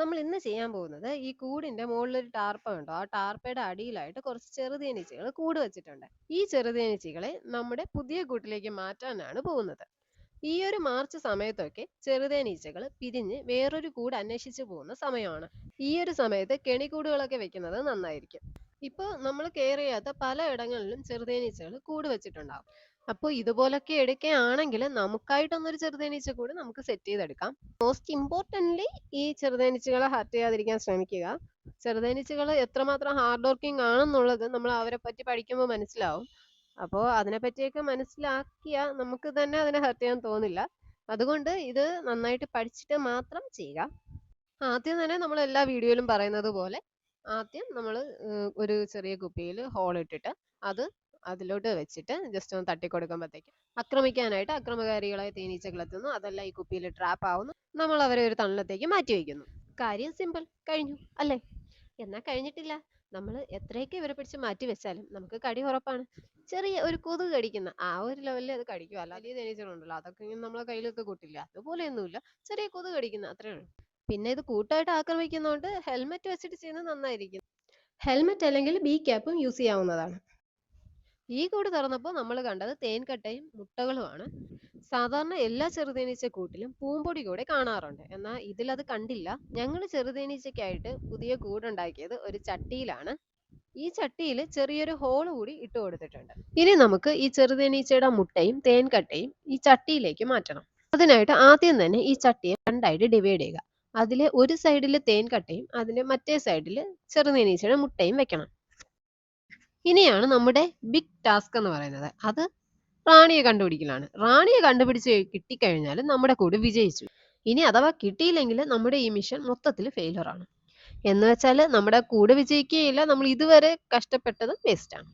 നമ്മൾ ഇന്ന് ചെയ്യാൻ പോകുന്നത് ഈ കൂടിന്റെ ഒരു ടാർപ്പ ഉണ്ടോ ആ ടാർപ്പയുടെ അടിയിലായിട്ട് കുറച്ച് ചെറുതേനീച്ചകൾ കൂട് വെച്ചിട്ടുണ്ട്. ഈ ചെറുതേനീച്ചകളെ നമ്മുടെ പുതിയ കൂട്ടിലേക്ക് മാറ്റാനാണ് പോകുന്നത്. ഈ ഒരു മാർച്ച് സമയത്തൊക്കെ ചെറുതേനീച്ചകൾ പിരിഞ്ഞ് വേറൊരു കൂട് അന്വേഷിച്ചു പോകുന്ന സമയമാണ്. ഈ ഒരു സമയത്ത് കെണിക്കൂടുകളൊക്കെ വെക്കുന്നത് നന്നായിരിക്കും. ഇപ്പോൾ നമ്മൾ കെയർ ചെയ്യാത്ത പലയിടങ്ങളിലും ചെറുതേനീച്ചകൾ കൂട് വെച്ചിട്ടുണ്ടാവും. അപ്പോൾ ഇതുപോലൊക്കെ എടുക്കുകയാണെങ്കിൽ നമുക്കായിട്ടൊന്നൊരു ചെറുതേനീച്ച കൂടി നമുക്ക് സെറ്റ് ചെയ്തെടുക്കാം. മോസ്റ്റ് ഇമ്പോർട്ടന്റ്ലി ഈ ചെറുതേനീച്ചകളെ ഹർട്ട് ചെയ്യാതിരിക്കാൻ ശ്രമിക്കുക. ചെറുതേനീച്ചകൾ എത്രമാത്രം ഹാർഡ് വർക്കിംഗ് ആണെന്നുള്ളത് നമ്മൾ അവരെ പറ്റി പഠിക്കുമ്പോൾ മനസ്സിലാവും. അപ്പോൾ അതിനെപ്പറ്റിയൊക്കെ മനസ്സിലാക്കിയാൽ നമുക്ക് തന്നെ അതിനെ ഹർട്ട് ചെയ്യാൻ തോന്നില്ല. അതുകൊണ്ട് ഇത് നന്നായിട്ട് പഠിച്ചിട്ട് മാത്രം ചെയ്യുക. ആദ്യം തന്നെ നമ്മൾ എല്ലാ വീഡിയോയിലും പറയുന്നത് പോലെ ആദ്യം നമ്മൾ ഒരു ചെറിയ കുപ്പിയിൽ ഹോൾ ഇട്ടിട്ട് അത് അതിലോട്ട് വെച്ചിട്ട് ജസ്റ്റ് ഒന്ന് തട്ടി കൊടുക്കുമ്പോഴത്തേക്ക് ആക്രമിക്കാനായിട്ട് അക്രമകാരികളായ തേനീച്ചകൾ എത്തുന്നു അതെല്ലാം ഈ കുപ്പിയിൽ ട്രാപ്പ് ആവുന്നു. നമ്മൾ അവരെ ഒരു തണലത്തേക്ക് മാറ്റി വയ്ക്കുന്നു. കാര്യം സിമ്പിൾ കഴിഞ്ഞു അല്ലേ? എന്നാൽ കഴിഞ്ഞിട്ടില്ല. നമ്മൾ എത്രയൊക്കെ ഇവരെ പിടിച്ച് മാറ്റി വെച്ചാലും നമുക്ക് കടി ഉറപ്പാണ്. ചെറിയ ഒരു കൊതുക് കടിക്കുന്ന ആ ഒരു ലെവലിൽ അത് കടിക്കും. അല്ല ഈ തേനീച്ചകളുണ്ടല്ലോ അതൊക്കെ നമ്മളെ കയ്യിലൊക്കെ കൂട്ടില്ല. അതുപോലെയൊന്നുമില്ല. ചെറിയ കൊതുക് കടിക്കുന്ന അത്രേ ഉള്ളൂ. പിന്നെ ഇത് കൂട്ടായിട്ട് ആക്രമിക്കുന്നതുകൊണ്ട് ഹെൽമെറ്റ് വെച്ചിട്ട് ചെയ്യുന്നത് നന്നായിരിക്കും. ഹെൽമെറ്റ് അല്ലെങ്കിൽ ബി ക്യാപ്പും യൂസ് ചെയ്യാവുന്നതാണ്. ഈ കൂട് തുറന്നപ്പോൾ നമ്മൾ കണ്ടത് തേൻകട്ടയും മുട്ടകളുമാണ്. സാധാരണ എല്ലാ ചെറുതേനീച്ച കൂട്ടിലും പൂമ്പൊടി കൂടെ കാണാറുണ്ട്. എന്നാൽ ഇതിലത് കണ്ടില്ല. ഞങ്ങൾ ചെറുതേനീച്ചയ്ക്കായിട്ട് പുതിയ കൂടുണ്ടാക്കിയത് ഒരു ചട്ടിയിലാണ്. ഈ ചട്ടിയിൽ ചെറിയൊരു ഹോൾ കൂടി ഇട്ട് കൊടുത്തിട്ടുണ്ട്. ഇനി നമുക്ക് ഈ ചെറുതേനീച്ചയുടെ മുട്ടയും തേൻകട്ടയും ഈ ചട്ടിയിലേക്ക് മാറ്റണം. അതിനായിട്ട് ആദ്യം തന്നെ ഈ ചട്ടിയെ രണ്ടായിട്ട് ഡിവൈഡ് ചെയ്യുക. അതിലെ ഒരു സൈഡിൽ തേൻകട്ടയും അതിന്റെ മറ്റേ സൈഡിൽ ചെറുതേനീച്ചയുടെ മുട്ടയും വെക്കണം. ഇനിയാണ് നമ്മുടെ ബിഗ് ടാസ്ക് എന്ന് പറയുന്നത്. അത് റാണിയെ കണ്ടുപിടിക്കലാണ്. റാണിയെ കണ്ടുപിടിച്ച് കിട്ടിക്കഴിഞ്ഞാൽ നമ്മുടെ കൂടെ വിജയിച്ചു. ഇനി അഥവാ കിട്ടിയില്ലെങ്കിൽ നമ്മുടെ ഈ മിഷൻ മൊത്തത്തിൽ ഫെയിലർ എന്ന് വെച്ചാൽ നമ്മുടെ കൂടെ വിജയിക്കുകയില്ല. നമ്മൾ ഇതുവരെ കഷ്ടപ്പെട്ടതും വേസ്റ്റാണ്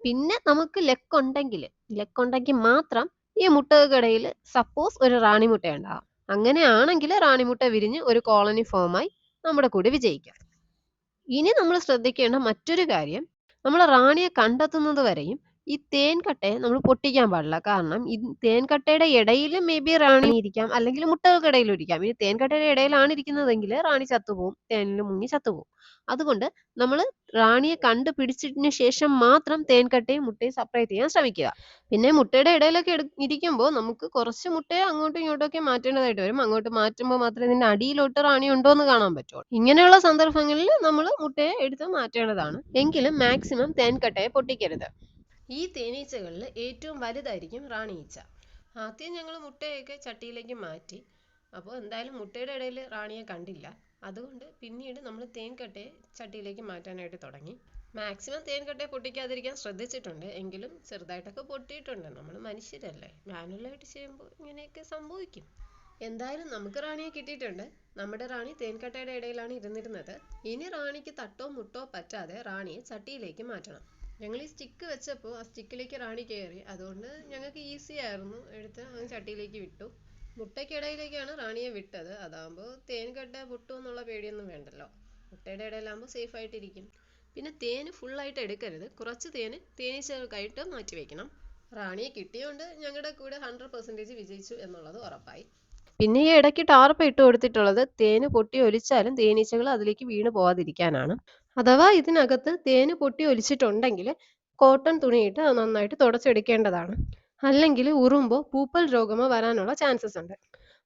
പിന്നെ നമുക്ക് ലെക്ക് ലെക്കുണ്ടെങ്കിൽ ലെക്ക് മാത്രം ഈ മുട്ടകൾക്കിടയിൽ സപ്പോസ് ഒരു റാണിമുട്ട ഉണ്ടാവാം അങ്ങനെയാണെങ്കിൽ റാണിമുട്ട വിരിഞ്ഞ് ഒരു കോളനി ഫോമായി നമ്മുടെ കൂടെ വിജയിക്കാം. ഇനി നമ്മൾ ശ്രദ്ധിക്കേണ്ട മറ്റൊരു കാര്യം നമ്മൾ റാണിയെ കണ്ടെത്തുന്നത് വരെയും ഈ തേൻകട്ടയെ നമ്മൾ പൊട്ടിക്കാൻ പാടില്ല. കാരണം ഈ തേൻകട്ടയുടെ ഇടയിൽ മേ ബി റാണി ഇരിക്കാം. അല്ലെങ്കിൽ മുട്ടകൾക്കിടയിലും ഇരിക്കാം. ഇനി തേൻകട്ടയുടെ ഇടയിലാണ് ഇരിക്കുന്നതെങ്കിൽ റാണി ചത്തുപോകും തേനിൽ മുങ്ങി ചത്തുപോകും അതുകൊണ്ട് നമ്മൾ റാണിയെ കണ്ടുപിടിച്ചതിന് ശേഷം മാത്രം തേൻകട്ടയും മുട്ടയും സെപ്പറേറ്റ് ചെയ്യാൻ ശ്രമിക്കുക. പിന്നെ മുട്ടയുടെ ഇടയിലൊക്കെ ഇരിക്കുമ്പോൾ നമുക്ക് കുറച്ച് മുട്ടയെ അങ്ങോട്ടും ഇങ്ങോട്ടൊക്കെ മാറ്റേണ്ടതായിട്ട് വരും. അങ്ങോട്ട് മാറ്റുമ്പോൾ മാത്രമേ ഇതിന്റെ അടിയിലോട്ട് റാണി ഉണ്ടോ എന്ന് കാണാൻ പറ്റുള്ളൂ. ഇങ്ങനെയുള്ള സന്ദർഭങ്ങളിൽ നമ്മൾ മുട്ടയെ എടുത്ത് മാറ്റേണ്ടതാണ്. എങ്കിലും മാക്സിമം തേൻകട്ടയെ പൊട്ടിക്കരുത്. ഈ തേനീച്ചകളിൽ ഏറ്റവും വലുതായിരിക്കും റാണി ഈച്ച ആദ്യം ഞങ്ങൾ മുട്ടയൊക്കെ ചട്ടിയിലേക്ക് മാറ്റി. അപ്പോൾ എന്തായാലും മുട്ടയുടെ ഇടയിൽ റാണിയെ കണ്ടില്ല. അതുകൊണ്ട് പിന്നീട് നമ്മൾ തേൻകട്ടയെ ചട്ടിയിലേക്ക് മാറ്റാനായിട്ട് തുടങ്ങി. മാക്സിമം തേൻകട്ടയെ പൊട്ടിക്കാതിരിക്കാൻ ശ്രദ്ധിച്ചിട്ടുണ്ട്. എങ്കിലും ചെറുതായിട്ടൊക്കെ പൊട്ടിയിട്ടുണ്ട്. നമ്മൾ മനുഷ്യരല്ലേ. മാനുവലായിട്ട് ചെയ്യുമ്പോൾ ഇങ്ങനെയൊക്കെ സംഭവിക്കും. എന്തായാലും നമുക്ക് റാണിയെ കിട്ടിയിട്ടുണ്ട്. നമ്മുടെ റാണി തേൻകട്ടയുടെ ഇടയിലാണ് ഇരുന്നിരുന്നത്. ഇനി റാണിക്ക് തട്ടോ മുട്ടോ പറ്റാതെ റാണിയെ ചട്ടിയിലേക്ക് മാറ്റണം. ഞങ്ങൾ ഈ സ്റ്റിക്ക് വെച്ചപ്പോൾ ആ സ്റ്റിക്കിലേക്ക് റാണി കയറി അതുകൊണ്ട് ഞങ്ങൾക്ക് ഈസി ആയിരുന്നു. എടുത്ത് അങ്ങ് ചട്ടിയിലേക്ക് വിട്ടു. മുട്ടയ്ക്കിടയിലേക്കാണ് റാണിയെ വിട്ടത്. അതാകുമ്പോൾ തേൻ കട്ട പൊട്ടും എന്നുള്ള പേടിയൊന്നും വേണ്ടല്ലോ. മുട്ടയുടെ ഇടയിലാകുമ്പോൾ സേഫ് ആയിട്ടിരിക്കും. പിന്നെ തേൻ ഫുള്ളായിട്ട് എടുക്കരുത്. കുറച്ച് തേൻ തേനീച്ചകൾക്കായിട്ട് മാറ്റി വെക്കണം. റാണിയെ കിട്ടിയോണ്ട് ഞങ്ങളുടെ കൂടെ ഹൺഡ്രഡ് പെർസെന്റേജ് വിജയിച്ചു എന്നുള്ളത് ഉറപ്പായി. പിന്നെ ഈ ഇടയ്ക്ക് ടാർപ്പ് ഇട്ട് കൊടുത്തിട്ടുള്ളത് തേന് പൊട്ടി ഒലിച്ചാലും തേനീച്ചകൾ അതിലേക്ക് വീണ് പോവാതിരിക്കാനാണ്. അഥവാ ഇതിനകത്ത് തേന് പൊട്ടി ഒലിച്ചിട്ടുണ്ടെങ്കിൽ കോട്ടൺ തുണിയിട്ട് നന്നായിട്ട് തുടച്ചെടുക്കേണ്ടതാണ്. അല്ലെങ്കിൽ ഉറുമ്പോ പൂപ്പൽ രോഗമോ വരാനുള്ള ചാൻസസ് ഉണ്ട്.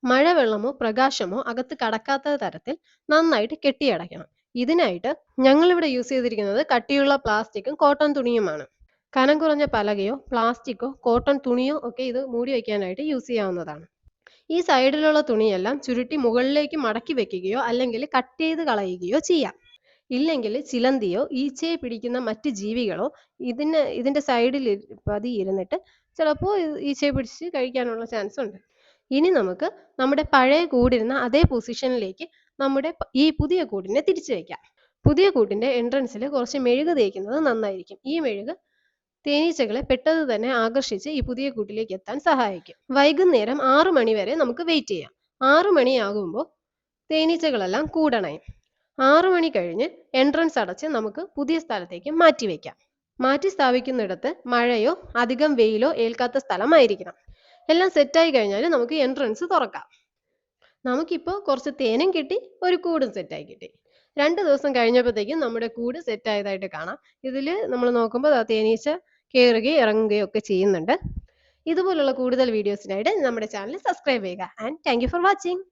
മഴവെള്ളമോ പ്രകാശമോ അകത്ത് കടക്കാത്ത തരത്തിൽ നന്നായിട്ട് കെട്ടിയടയ്ക്കണം. ഇതിനായിട്ട് ഞങ്ങളിവിടെ യൂസ് ചെയ്തിരിക്കുന്നത് കട്ടിയുള്ള പ്ലാസ്റ്റിക്കും കോട്ടൺ തുണിയുമാണ്. കനം കുറഞ്ഞ പലകയോ പ്ലാസ്റ്റിക്കോ കോട്ടൺ തുണിയോ ഒക്കെ ഇത് മൂടി വയ്ക്കാനായിട്ട് യൂസ് ചെയ്യാവുന്നതാണ്. ഈ സൈഡിലുള്ള തുണിയെല്ലാം ചുരുട്ടി മുകളിലേക്ക് മടക്കി വെക്കുകയോ അല്ലെങ്കിൽ കട്ട് ചെയ്ത് കളയുകയോ ചെയ്യാം. ഇല്ലെങ്കിൽ ചിലന്തിയോ ഈച്ചയെ പിടിക്കുന്ന മറ്റ് ജീവികളോ ഇതിന് ഇതിന്റെ സൈഡിൽ പതി ഇരുന്നിട്ട് ചിലപ്പോൾ ഈച്ചയെ പിടിച്ച് കഴിക്കാനുള്ള ചാൻസ് ഉണ്ട്. ഇനി നമുക്ക് നമ്മുടെ പഴയ കൂടിരുന്ന അതേ പൊസിഷനിലേക്ക് നമ്മുടെ ഈ പുതിയ കൂടിനെ തിരിച്ചു വെക്കാം. പുതിയ കൂട്ടിന്റെ എൻട്രൻസിൽ കുറച്ച് മെഴുക് തേക്കുന്നത് നന്നായിരിക്കും. ഈ മെഴുക് തേനീച്ചകളെ പെട്ടെന്ന് തന്നെ ആകർഷിച്ച് ഈ പുതിയ കൂട്ടിലേക്ക് എത്താൻ സഹായിക്കും. വൈകുന്നേരം ആറു മണി വരെ നമുക്ക് വെയിറ്റ് ചെയ്യാം. ആറു മണിയാകുമ്പോൾ തേനീച്ചകളെല്ലാം കൂടണയും. ആറു മണി കഴിഞ്ഞ് എൻട്രൻസ് അടച്ച് നമുക്ക് പുതിയ സ്ഥലത്തേക്ക് മാറ്റി വെക്കാം. മാറ്റി സ്ഥാപിക്കുന്നിടത്ത് മഴയോ അധികം വെയിലോ ഏൽക്കാത്ത സ്ഥലമായിരിക്കണം. എല്ലാം സെറ്റായി കഴിഞ്ഞാൽ നമുക്ക് എൻട്രൻസ് തുറക്കാം. നമുക്കിപ്പോൾ കുറച്ച് തേനും കിട്ടി ഒരു കൂടും സെറ്റായി കിട്ടി. രണ്ട് ദിവസം കഴിഞ്ഞപ്പോഴത്തേക്കും നമ്മുടെ കൂട് സെറ്റായതായിട്ട് കാണാം. ഇതിൽ നമ്മൾ നോക്കുമ്പോൾ തേനീച്ച കയറുകയും ഇറങ്ങുകയും ഒക്കെ ചെയ്യുന്നുണ്ട്. ഇതുപോലുള്ള കൂടുതൽ വീഡിയോസിനായിട്ട് നമ്മുടെ ചാനൽ സബ്സ്ക്രൈബ് ചെയ്യുക. And thank for watching